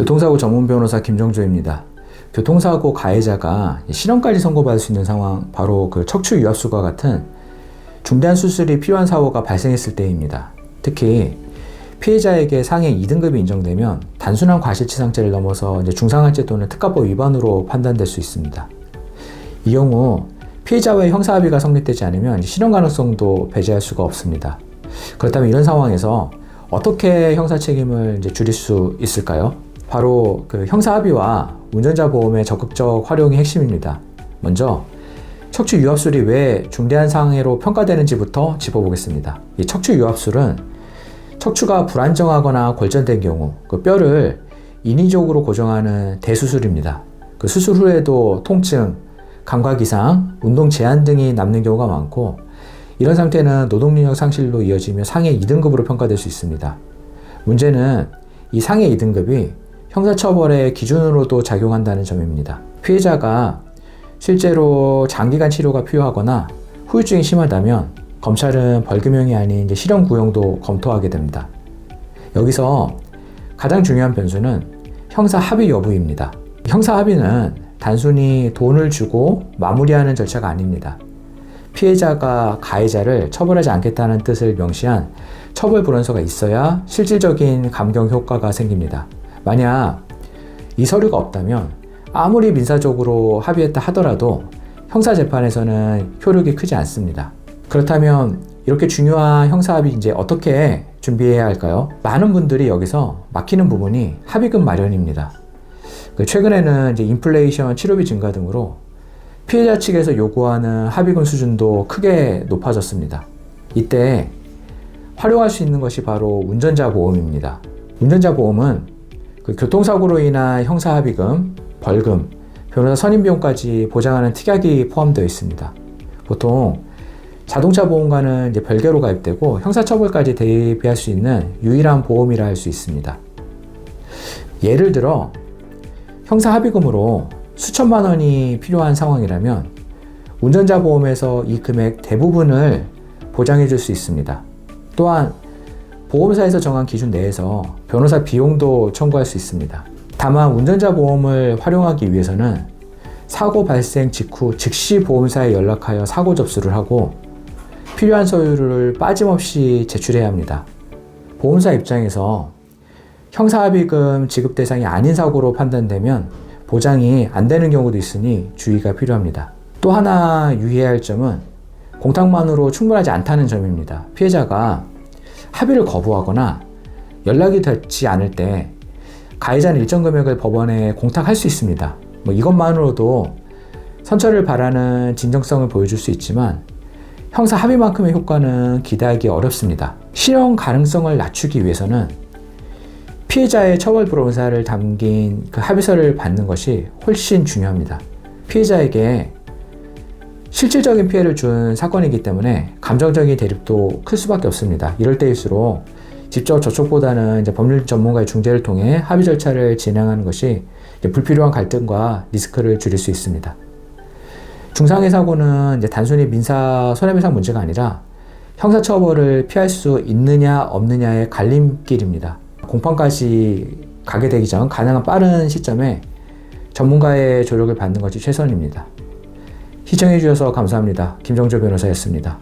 교통사고 전문 변호사 김정조입니다. 교통사고 가해자가 실형까지 선고받을 수 있는 상황, 바로 그 척추 유압술과 같은 중대한 수술이 필요한 사고가 발생했을 때입니다. 특히 피해자에게 상해 2등급이 인정되면 단순한 과실치상죄를 넘어서 중상한죄 또는 특가법 위반으로 판단될 수 있습니다. 이 경우 피해자와의 형사합의가 성립되지 않으면 실형 가능성도 배제할 수가 없습니다. 그렇다면 이런 상황에서 어떻게 형사 책임을 줄일 수 있을까요? 바로 그 형사 합의와 운전자 보험의 적극적 활용이 핵심입니다. 먼저 척추 유압술이 왜 중대한 상해로 평가되는지부터 짚어보겠습니다. 이 척추 유압술은 척추가 불안정하거나 골절된 경우 그 뼈를 인위적으로 고정하는 대수술입니다. 그 수술 후에도 통증, 감각 이상, 운동 제한 등이 남는 경우가 많고 이런 상태는 노동 능력 상실로 이어지며 상해 2등급으로 평가될 수 있습니다. 문제는 이 상해 2등급이 형사처벌의 기준으로도 작용한다는 점입니다. 피해자가 실제로 장기간 치료가 필요하거나 후유증이 심하다면 검찰은 벌금형이 아닌 이제 실형 구형도 검토하게 됩니다. 여기서 가장 중요한 변수는 형사 합의 여부입니다. 형사 합의는 단순히 돈을 주고 마무리하는 절차가 아닙니다. 피해자가 가해자를 처벌하지 않겠다는 뜻을 명시한 처벌 불원서가 있어야 실질적인 감경 효과가 생깁니다. 만약 이 서류가 없다면 아무리 민사적으로 합의했다 하더라도 형사 재판에서는 효력이 크지 않습니다. 그렇다면 이렇게 중요한 형사 합의 이제 어떻게 준비해야 할까요? 많은 분들이 여기서 막히는 부분이 합의금 마련입니다. 그 최근에는 이제 인플레이션 치료비 증가 등으로 피해자 측에서 요구하는 합의금 수준도 크게 높아졌습니다. 이때 활용할 수 있는 것이 바로 운전자 보험입니다. 운전자 보험은 그 교통사고로 인한 형사합의금, 벌금, 변호사 선임비용까지 보장하는 특약이 포함되어 있습니다. 보통 자동차 보험과는 이제 별개로 가입되고 형사처벌까지 대비할 수 있는 유일한 보험이라 할 수 있습니다. 예를 들어 형사합의금으로 수천만 원이 필요한 상황이라면 운전자 보험에서 이 금액 대부분을 보장해 줄 수 있습니다. 또한 보험사에서 정한 기준 내에서 변호사 비용도 청구할 수 있습니다. 다만 운전자 보험을 활용하기 위해서는 사고 발생 직후 즉시 보험사에 연락하여 사고 접수를 하고 필요한 서류를 빠짐없이 제출해야 합니다. 보험사 입장에서 형사합의금 지급 대상이 아닌 사고로 판단되면 보장이 안 되는 경우도 있으니 주의가 필요합니다. 또 하나 유의해야 할 점은 공탁만으로 충분하지 않다는 점입니다. 피해자가 합의를 거부하거나 연락이 닿지 않을 때 가해자는 일정 금액을 법원에 공탁할 수 있습니다. 뭐 이것만으로도 선처를 바라는 진정성을 보여줄 수 있지만 형사 합의만큼의 효과는 기대하기 어렵습니다. 실형 가능성을 낮추기 위해서는 피해자의 처벌 불원사를 담긴 그 합의서를 받는 것이 훨씬 중요합니다. 피해자에게 실질적인 피해를 준 사건이기 때문에 감정적인 대립도 클 수밖에 없습니다. 이럴 때일수록 직접 저촉보다는 이제 법률 전문가의 중재를 통해 합의 절차를 진행하는 것이 불필요한 갈등과 리스크를 줄일 수 있습니다. 중상해 사고는 이제 단순히 민사 손해배상 문제가 아니라 형사처벌을 피할 수 있느냐 없느냐의 갈림길입니다. 공판까지 가게 되기 전 가능한 빠른 시점에 전문가의 조력을 받는 것이 최선입니다. 시청해 주셔서 감사합니다. 김정조 변호사였습니다.